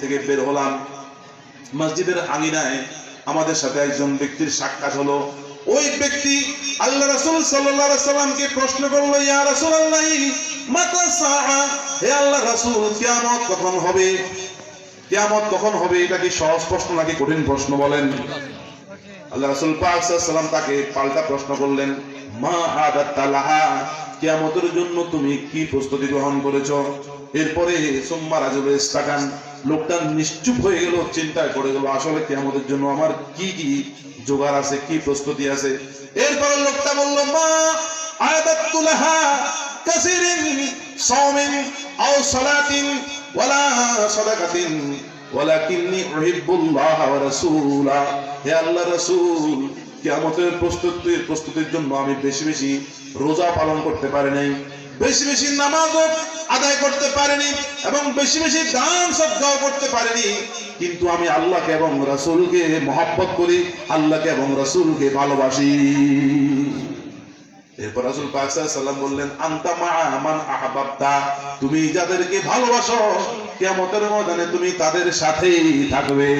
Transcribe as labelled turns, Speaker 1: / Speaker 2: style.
Speaker 1: থেকে বের হলাম। মসজিদের আঙিনায় আমাদের সাথে একজন ব্যক্তির সাক্ষাৎ হলো। ওই ব্যক্তি আল্লাহ রাসুল আলাইহি সাল্লামকে প্রশ্ন করল, ইয়া রাসূলুল্লাহ, মাতা সাআ হে আল্লাহ রাসূল, কিয়ামত কখন হবে? কিয়ামত কখন হবে? এটা কি সহজ প্রশ্ন নাকি কঠিন প্রশ্ন বলেন? আল্লাহ রাসূল পাক সাল্লাম তাকে পাল্টা প্রশ্ন করলেন, মা আদাত্তা লাহা কিয়ামতের জন্য তুমি কি প্রস্তুতি গ্রহণ করেছ? এরপরে সুম্মা রাজুল ইস্তাকান লোকটা নিশ্চুপ হয়ে গেল, চিন্তায় পড়ে গেল, আসলে কিয়ামতের জন্য আমার কি কি জোগাড় আছে, কি প্রস্তুতি আছে? এরপরে লোকটা বলল, মা আদাত্তু লাহা কাসিরিন সাওমিন আও ওয়ালা সাদাকাতিন, ওয়ালাকিন্নী উহিব্বুল্লাহ ওয়া রাসূলা। হে আল্লাহ রাসূল, কিয়ামতের প্রস্তুতির প্রস্তুতির জন্য আমি বেশি বেশি রোজা পালন করতে পারি নাই, বেশি বেশি নামাজ আদায় করতে পারিনি এবং বেশি বেশি দান সদ্গাও করতে পারিনি কিন্তু আমি আল্লাহকে এবং রাসূলকে মহাব্বত করি, আল্লাহকে এবং রাসূলকে ভালোবাসি। এরপর রাসূল পাক বললেন, আনতা মা মান আহাব্বাতা। তুমি যাদেরকে ভালোবাসো, কিয়ামতের ময়দানে তুমি তাদের সাথেই থাকবে।